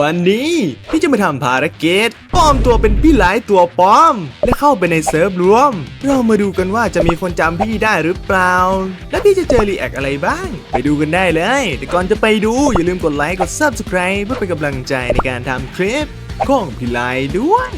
วันนี้พี่จะมาทำภารกิจปลอมตัวเป็นพี่หลายตัวปลอม และเข้าไปในเซิร์ฟรวม เรามาดูกันว่าจะมีคนจำพี่ได้หรือเปล่า และพี่จะเจอรีแอคอะไรบ้าง ไปดูกันได้เลย แต่ก่อนจะไปดูอย่าลืมกดไลค์กด Subscribe เพื่อเป็นกำลังใจในการทำคลิปของพี่หลายด้วย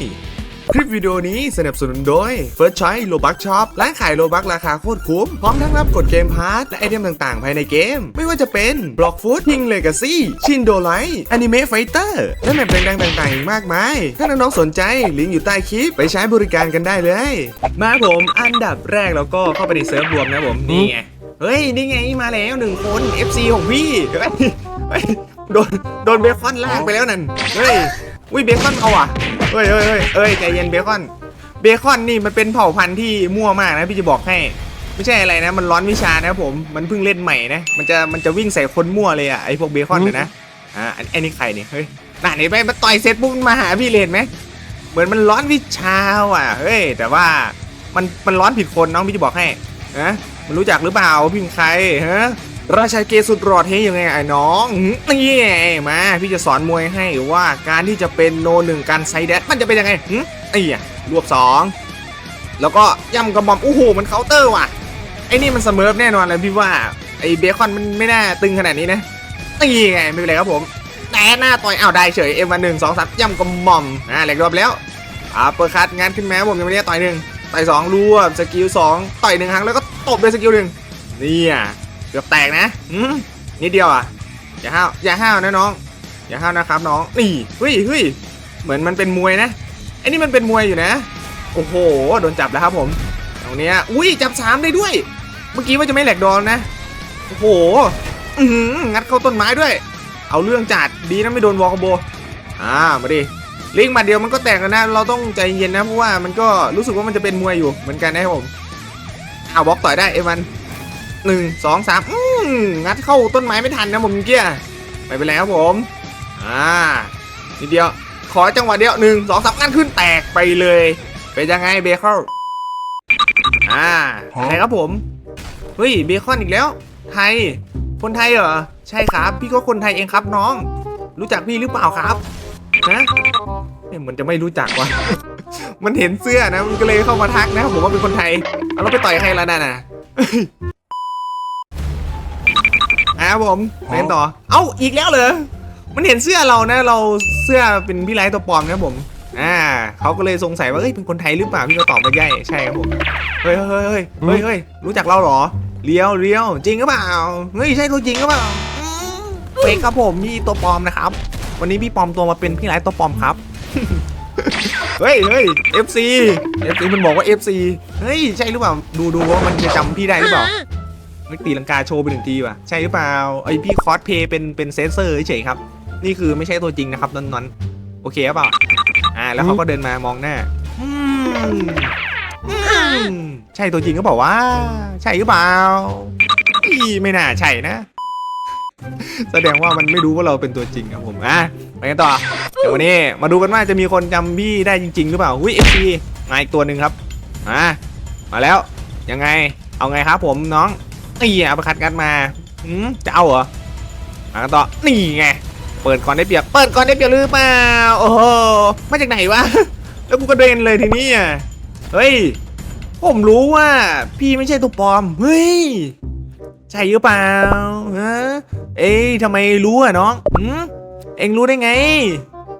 คลิปวิดีโอนี้สนับสนุนโดย First Choice Robux Shop ร้านขายโลบักราคาโคตรคุ้ม พร้อมทั้งรับกดเกมพาร์ทและไอเทมต่างๆ ภายในเกม ไม่ว่าจะเป็น Block Food Ping Legacy ชินโดไลท์ Anime Fighter และแมปดังๆต่างๆอีกมากมาย ถ้าน้องๆสนใจลิงก์อยู่ใต้คลิปไปใช้บริการกันได้เลย มาผมอันดับแรกเราก็เข้าไปในเซิร์ฟรวมนะผมนี่ไงเฮ้ย นี่ไงมาแล้วหนึ่งคน FC ของพี่เฮ้ยเฮ้ยโดนโดนเบคอนลากไปแล้วนั่นเฮ้ยอุ้ยเบคอนเอาอะ เฮ้ยเฮ้ยเฮ้ยเอ้ยใจเย็นเบคอน เบคอนนี่มันเป็นเผ่าพันธุ์ที่มั่วมากนะพี่จะบอกให้ ไม่ใช่อะไรนะ มันร้อนวิชานะครับผม มันเพิ่งเล่นใหม่นะ มันจะมันจะวิ่งใส่คนมั่วเลยอะไอพวกเบคอนเนี่ยนะ อ่าอันอันนี้ใครเนี่ยเฮ้ยน่าไหนไปมาต่อยเสร็จปุ๊บมันมาหาพี่เลยเห็นไหมเหมือนมันร้อนวิชาว่ะ เฮ้ย แต่ว่ามันมันร้อนผิดคนน้องพี่จะบอกให้นะมันรู้จักหรือเปล่าว่าพี่เป็นใครฮะ ราชาเกสุดรอดเฮยังไงไอ้น้องนี่ไงมาพี่จะสอนมวยให้ว่าการที่จะเป็นโนหนึ่งการไซด์แดดมันจะเป็นยังไงหึนี่อะรวบสองแล้วก็ย่ำกระหม่อมโอ้โหมันเคาน์เตอร์ว่ะไอ้นี่มันเสมอแน่นอนเลยพี่ว่าไอ้เบคอนมันไม่น่าตึงขนาดนี้นะนี่ไงไม่เป็นไรครับผมแต่หน้าต่อยอ้าวได้เฉยเอ็มวันหนึ่งสองสามย่ำกระหม่อมอ่าแหลกรอบแล้วอ่าเปิดคัดงานขึ้นแม้ผมยังไม่ได้ต่อยหนึ่งต่อยสองรวบสกิลสองต่อยหนึ่งครั้งแล้วก็ตบด้วยสกิลหนึ่งนี่อะ เกือบแตกนะอืมนิดเดียวอะ อย่าห้าว อย่าห้าวนะน้อง อย่าห้าวนะครับน้อง นี่เฮ้ยเฮ้ยเหมือนมันเป็นมวยนะ ไอ้นี่มันเป็นมวยอยู่นะ โอ้โห โดนจับแล้วครับผม ตรงเนี้ย อุ้ย จับสามได้ด้วย เมื่อกี้ว่าจะไม่แหลกดอนนะ โอ้โห อือหืองัดเข้าต้นไม้ด้วย เอาเรื่องจัด ดีนะไม่โดนวอลคอมโบ อ่า มาดิลิงมาเดียวมันก็แตกแล้วนะ เราต้องใจเย็นนะ เพราะว่ามันก็รู้สึกว่ามันจะเป็นมวยอยู่เหมือนกันนะครับผม เอาบล็อกต่อยได้เอวัน หนึ่งสองสามอืมงัดเข้าต้นไม้ไม่ทันนะผมเมื่อกี้ไปไปแล้วครับผมอ่านิดเดียวขอจังหวะเดียวหนึ่งสองสามงัดขึ้นแตกไปเลยเป็นยังไงเบคอนอ่าไหนครับผมเฮ้ยเบคอนอีกแล้ว ไทย คนไทยเหรอใช่ครับ พี่ก็คนไทยเองครับน้อง รู้จักพี่หรือเปล่าครับนะเนี่ยเหมันจะไม่รู้จักว่ะมันเห็นเสื้อนะมันก็เลยเข้ามาทักนะผมว่าเป็นคนไทยเอาแล้วไปต่อยใครแล้วนั่น น่ะอะผมไปกันต่อ เอ้าอีกแล้วเหรอมันเห็นเสื้อเรานะ เราเสื้อเป็นพี่ไลท์ตัวปลอมนะผมอ่าเขาก็เลยสงสัยว่าเอ้ยเป็นคนไทยหรือเปล่าพี่ก็ตอบไปใช่ใช่ครับผมเฮ้ยเฮ้ยเฮ้ยเฮ้ยเฮ้ยรู้จักเราเหรอเลี้ยวเลี้ยวจริงหรือเปล่าเฮ้ยใช่ตัวจริงหรือเปล่าอืมเฟกครับผมนี่ตัวปลอมนะครับ วันนี้พี่ปลอมตัวมาเป็นพี่ไลท์ตัวปลอมครับเฮ้ยเฮ้ย FC FC มันบอกว่า FC เฮ้ยใช่หรือเปล่าดูดูว่ามันจะจำพี่ได้หรือเปล่า ม่ตีลังกาโชว์ไปหนึ่งทีว่ะ ใช่หรือเปล่าไอพี่คอสเพย์เป็นเป็นเซนเซอร์เฉยครับ นี่คือไม่ใช่ตัวจริงนะครับนอนๆโอเคหรือเปล่าอ่า แล้วเขาก็เดินมามองหน้าอืมอืมใช่ตัวจริงก็บอกว่า ใช่หรือเปล่าอีไม่น่าใช่นะ แสดงว่ามันไม่รู้ว่าเราเป็นตัวจริงครับผมอะไปกันต่อเดี๋ยววันนี้มาดูกันว่าจะมีคนจำพี่ได้จริง ๆ หรือเปล่าหุ้ยเอฟซีมาอีกตัวหนึ่งครับมามาแล้วยังไง เอาไงครับผมน้อง นี่เอาไปคัดกันมาอืมจะเอาเหรอมากันต่อนี่ไงเปิดก่อนได้เปรียบเปิดก่อนได้เปรียบหรือเปล่าโอ้โหมาจากไหนวะแล้วกูกระเด็นเลยทีนี้อะเฮ้ยผมรู้ว่า พี่ไม่ใช่ตัวปลอมเฮ้ยใช่หรือเปล่าฮะเอ้ยทำไมรู้อะน้องหืมเอ็งรู้ได้ไง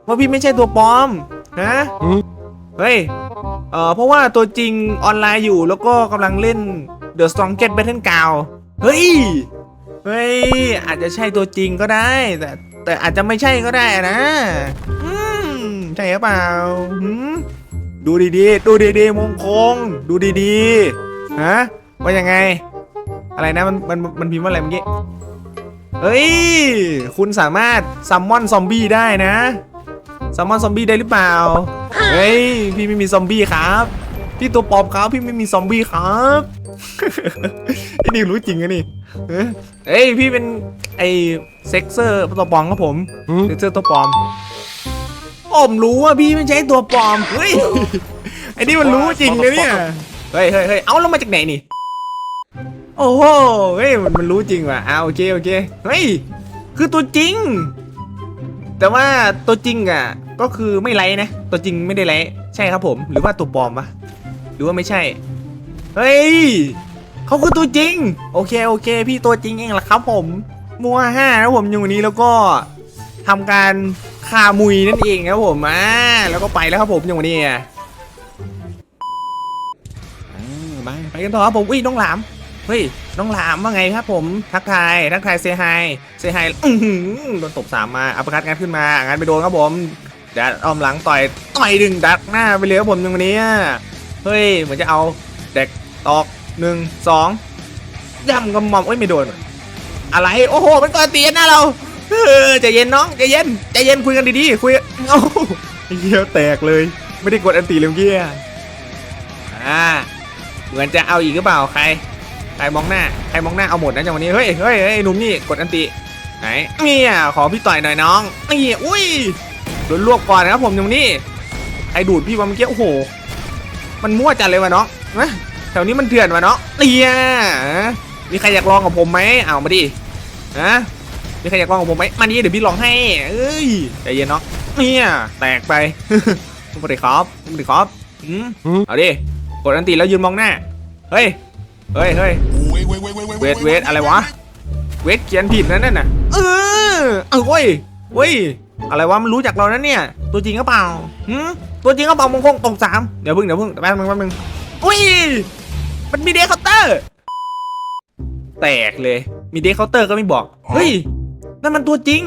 ว่าพี่ไม่ใช่ตัวปลอมฮะเฮ้ยเอ่อเพราะว่าตัวจริงออนไลน์อยู่แล้วก็กำลังเล่น The Strongest Battle g r o u n เฮ้ย เฮ้ย อาจจะใช่ตัวจริงก็ได้ แต่แต่อาจจะไม่ใช่ก็ได้นะ อืม ใช่หรือเปล่าหืมดูดีๆ ดูดีๆ มงคง ดูดีๆ ฮะ ว่ายังไง อะไรนะ มัน มัน มันพิมพ์ว่าอะไรเมื่อกี้ เฮ้ย คุณสามารถซัมมอนซอมบี้ได้นะซัมมอนซอมบี้ได้หรือเปล่า เฮ้ย พี่ไม่มีซอมบี้ครับ พี่ตัวปลอมครับพี่ไม่มีซอมบี้ครับไอ้นี่รู้จริงอะนี่เอ้ยเอ้ยพี่เป็นไอเซ็กเซอร์ตัวปลอมครับผมเซ็กเซอร์ตัวปลอมผมรู้ว่าพี่ไม่ใช่ตัวปลอมเฮ้ยไอ้นี่มันรู้จริงนะเนี่ยเฮ้ยเฮ้ยเฮ้ยเอาแล้วมาจากไหนนี่โอ้โหเฮ้ยมันมันรู้จริงว่ะอ่าโอเคโอเคเฮ้ยคือตัวจริง แต่ว่าตัวจริงอะก็คือไม่ไลค์นะ ตัวจริงไม่ได้ไลค์ใช่ครับผม หรือว่าตัวปลอมวะห รือว่าไม่ใช่ เฮ้ยเขาคือตัวจริง โอเคโอเค พี่ตัวจริงเองล่ะครับผมมัวห้านะผมอยู่วันนี้แล้วก็ทำการคามุยนั่นเองครับผมอ่าแล้วก็ไปแล้วครับผมอย่างวันนี้อ่ไปไปกันต่อครับผมอุ้ยน้องหลามเฮ้ยน้องหลามว่าไงครับผมทักทายทักทายเซฮายเซฮายอือหือโดนตบสามมาอัปคัดงานขึ้นมางานไปโดนครับผมดัดอ้อมหลังต่อยต่อยดึงดักหน้าไปเลยครับผมอย่างนี้ เฮ้ยเหมือนจะเอาเด็กตอกหนึ่งสองย่ำกำมอมเอ้ยไม่โดน อะไรโอ้โหมันก่อนตีนหน้าเราเออใจเย็นน้องใจเย็นใจเย็นคุยกันดีๆคุยกันเอ้าเหี้ยแตกเลย ไม่ได้กดอันตีเลยเมื่อกี้อะอ่าเหมือนจะเอาอีกหรือเปล่าใครใครมองหน้าใครมองหน้าเอาหมดนะจังวันนี้เฮ้ยเฮ้ยเฮ้ยหนุ่มนี่กดอันตีไหนเนี่ยขอพี่ต่อยหน่อยน้องนี่อุ้ยโดนรวบก่อนนะครับผมตรงนี้ใครดูดพี่วะเมื่อกี้โอ้โห มันมั่วจัดเลยวะน้องนะแถวนี้มันเถื่อนวะน้องเนี่ยมีใครอยากลองกับผมไหมเอามาดิฮะมีใครอยากลองกับผมไหมมานี่เดี๋ยวพี่ลองให้เอ้ยใจเย็นน้องเนี่ยแตกไปไม่ได้ครับไม่ได้ครับอืมเอาดิกดอันตีแล้วยืนมองหน้าเฮ้ยเฮ้ยเฮ้ยเวทเวทอะไรวะเวทเขียนผิดนั่นน่ะเออเออเว้ยเว้ย อะไรวะมันรู้จักเรานะเนี่ย ตัวจริงก็เปล่าหืมตัวจริงก็เปล่ามงคงตรงสามเดี๋ยวพึ่งเดี๋ยวพึ่งแป๊บนึงแป๊บนึงอุ้ยมันมีเดคเคาน์เตอร์ แตกเลยมีเดคเคาน์เตอร์ก็ไม่บอก เฮ้ยนั่นมันตัวจริง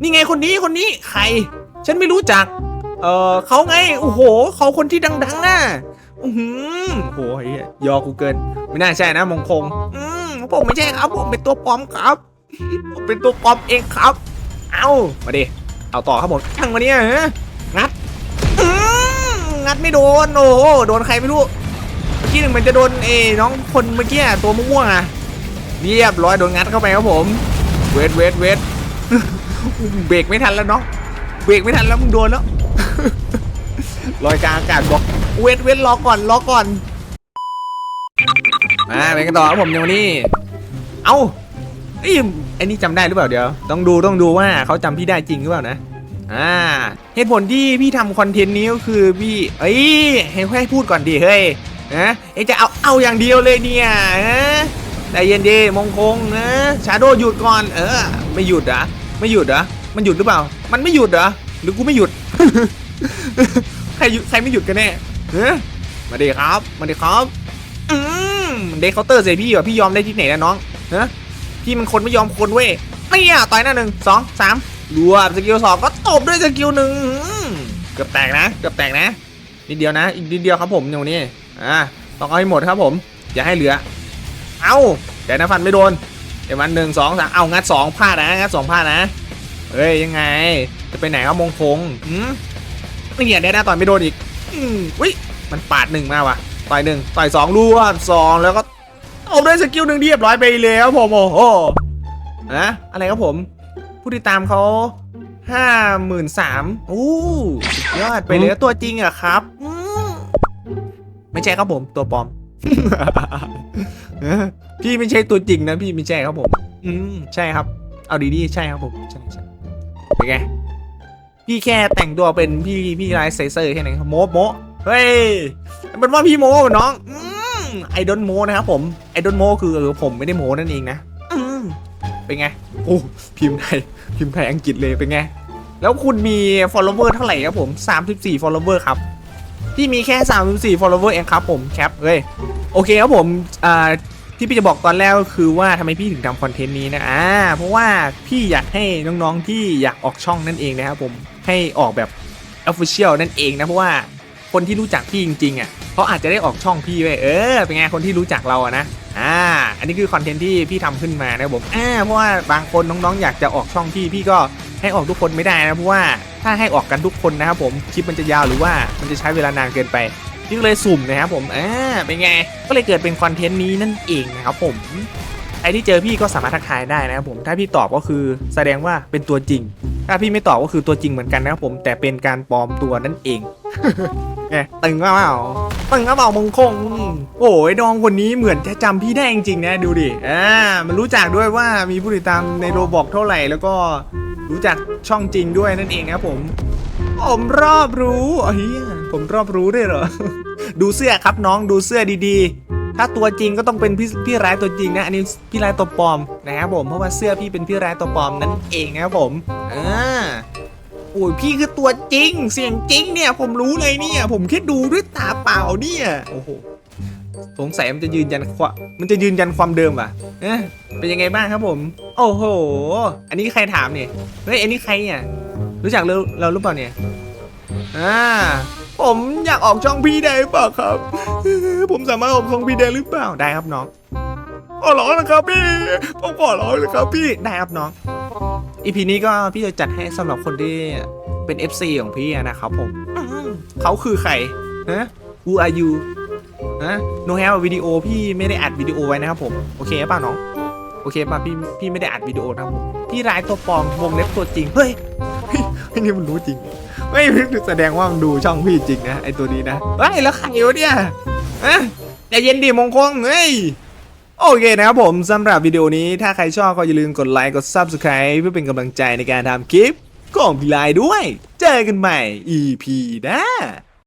นี่ไงคนนี้คนนี้ใคร ฉันไม่รู้จัก เออเขาไงโอ้โหเขาคนที่ดัง ๆน่ะอือหือโอ้ยยอกูเกิน ไม่น่าใช่นะมงคง อืมผมไม่ใช่ครับผมเป็นตัวปลอมครับผมเป็นตัวปลอมเองครับ เอามาดิ เอาต่อครับผมทั้งมาเนี่ยฮะงัดอืมงัดไม่โดนโอ้โหโดนใครไม่รู้เมื่อกี้หนึ่งมันจะโดนเอ้น้องคนเมื่อกี้ตัวม่วงอะเรียบร้อยโดนงัดเข้าไปครับผมเวทเวทเวทเบรกไม่ทันแล้วเน้องเบรกไม่ทันแล้วมึงโดนแล้วลอยกลางอากาศบอกเวทเวทรอก่อนรอก่อนมาไปกันต่อครับผมเดี๋ยวนี้ เอ้า ไอ้ยไอ้นี่จำได้หรือเปล่าเดี๋ยว ต้องดูต้องดูว่าเขาจำพี่ได้จริงหรือเปล่านะ อ่า เหตุผลที่พี่ทำคอนเทนต์นี้ก็คือพี่เอ้ยให้ให้พูดก่อนดิเฮ้ยนะเอ้จะเอาเอาอย่างเดียวเลยเนี่ยฮะใจเย็นดีมงคงนะชาโดหยุดก่อน เออ ไม่หยุดเหรอไม่หยุดเหรอมันหยุดหรือเปล่า มันไม่หยุดเหรอหรือกูไม่หยุดใครหยุดใครไม่หยุดกันแน่เฮ้มาดีครับ มาดีครับ อืมเดคเคาน์เตอร์เสียพี่ว่ะพี่ยอมได้ที่ไหนนะน้องเนะ พี่มันคนไม่ยอมคนเว้ยเนี่ยต่อยหน้าหนึ่งสองสามรวบสกิลสองก็ตบด้วยสกิลหนึ่งเกือบแตกนะเกือบแตกนะนิดเดียวนะอีกนิดเดียวครับผมอย่างนี้อ่าต้องเอาให้หมดครับผม อย่าให้เหลือ เอาเดี๋ยวนะฟันไม่โดนเดี๋ยวมันหนึ่งสองสามเอางัดสองพลาดนะงัดสองพลาดนะเฮ้ยยังไง จะไปไหนครับมงคงอืมนี่เดี๋ยวนะต่อยไม่โดนอีกอืมวิมันปาดหนึ่งมาว่ะต่อยหนึ่งต่อยสองรวดสองแล้วก็ เอาด้วยสกิลหนึ่งเรียบร้อยไปแล้วผมโอ้โหอะอะไรครับผม ผู้ติดตามเขาห้าหมื่นสามโอ้สุดยอดไปเลยแล้วตัวจริงอะครับไม่ใช่ครับผมตัวปลอม พี่ไม่ใช่ตัวจริงนะพี่ไม่ใช่ครับผม อืมใช่ครับ เอาดีๆใช่ครับผมใช่ใช่เป็นไงพี่แค่แต่งตัวเป็นพี่พี่ไลฟ์เซอร์แค่ไหนครับโมโมเฮ้ยเป็นว่าพี่โมน้อง ไอดอนโมนะครับผมไอดอนโมคือเออผมไม่ได้โมนั่นเองนะอืมเป็นไงโอ้พิมพ์ไทยพิมพ์ไทยอังกฤษเลยเป็นไง แล้วคุณมี follower เท่าไหร่ครับผม 34 follower ครับพี่มีแค่ 34 follower เองครับผมแคปเฮ้ยโอเคครับผมอ่าที่พี่จะบอกตอนแรกก็คือว่าทำไมพี่ถึงทำคอนเทนต์นี้นะอ่าเพราะว่าพี่อยากให้น้องๆที่อยากออกช่องนั่นเองนะครับผมให้ออกแบบ official นั่นเองนะเพราะว่า คนที่รู้จักพี่จริงๆอะเขาอาจจะได้ออกช่องพี่ไว้เออเป็นไงคนที่รู้จักเราอะนะอ่าอันนี้คือคอนเทนต์ที่พี่ทำขึ้นมานะผมอ่าเพราะว่าบางคนน้องๆอยากจะออกช่องพี่พี่ก็ให้ออกทุกคนไม่ได้นะเพราะว่าถ้าให้ออกกันทุกคนนะครับผมคลิปมันจะยาวหรือว่ามันจะใช้เวลานานเกินไปพี่ก็เลยสุ่มนะครับผมอ่าเป็นไงก็เลยเกิดเป็นคอนเทนต์นี้นั่นเองนะครับผมใครที่เจอพี่ก็สามารถทักทายได้นะครับผมถ้าพี่ตอบก็คือแสดงว่าเป็นตัวจริง ถ้าพี่ไม่ตอบก็คือตัวจริงเหมือนกันนะครับผมแต่เป็นการปลอมตัวนั่นเอง ไงตึงก็เปล่าตึงก็เปล่ามงคง โอ้ยน้องคนนี้เหมือนจะจำพี่ได้จริงๆนะดูดิอ่ามันรู้จักด้วยว่ามีผู้ติดตามในโรบอกเท่าไหร่แล้วก็รู้จักช่องจริงด้วยนั่นเองครับผม ผมรอบรู้เฮียผมรอบรู้ด้วยเหรอ ดูเสื้อครับน้องดูเสื้อดีๆ ถ้าตัวจริงก็ต้องเป็นพี่พี่ร้ายตัวจริงนะอันนี้พี่ร้ายตัวปลอมนะครับผมเพราะว่าเสื้อพี่เป็นพี่ร้ายตัวปลอมนั่นเองนะครับผมอ่า โอ้ยพี่คือตัวจริง เสียงจริงเนี่ย ผมรู้เลยเนี่ย ผมแค่ดูด้วยตาเปล่าเนี่ยโอ้โหสงสัยมันจะยืนยันความมันจะยืนยันความเดิมว่ะเอ๊ะเป็นยังไงบ้างครับผม โอ้โห อันนี้ใครถามเนี่ยเฮ้ยอันนี้ใครเนี่ยรู้จักเราเราหรือเปล่าเนี่ยอ่าผมอยากออกช่องพี่ได้เปล่าครับ ผมสามารถออกช่องพี่ได้หรือเปล่าได้ครับน้องขอร้องนะครับพี่ผมขอร้องเลยครับพี่ได้ครับน้อง อีพีนี้ก็พี่จะจัดให้สำหรับคนที่เป็น FC ของพี่อะนะครับผมอืมเขาคือใครฮะ Who are you ฮะ No have วิดีโอพี่ไม่ได้อัดวิดีโอไว้นะครับผม โอเคป่ะน้อง โอเคป่ะพี่พี่ไม่ได้อัดวิดีโอนะครับผม พี่รายตัวปลอมวงเล็บตัวจริง เฮ้ยเฮ้ยไอ้นี่มันรู้จริง ไม่แสดงว่ามันดูช่องพี่จริงนะไอตัวนี้นะเฮ้ยแล้วใครวะเนี่ยอะใจเย็นดิมงคงเฮ้ย โอเคนะครับผมสำหรับวิดีโอนี้ถ้าใครชอบก็อย่าลืมกดไลค์กด Subscribe เพื่อเป็นกำลังใจในการทำคลิปของพี่ไลน์ด้วย เจอกันใหม่ EP หน้า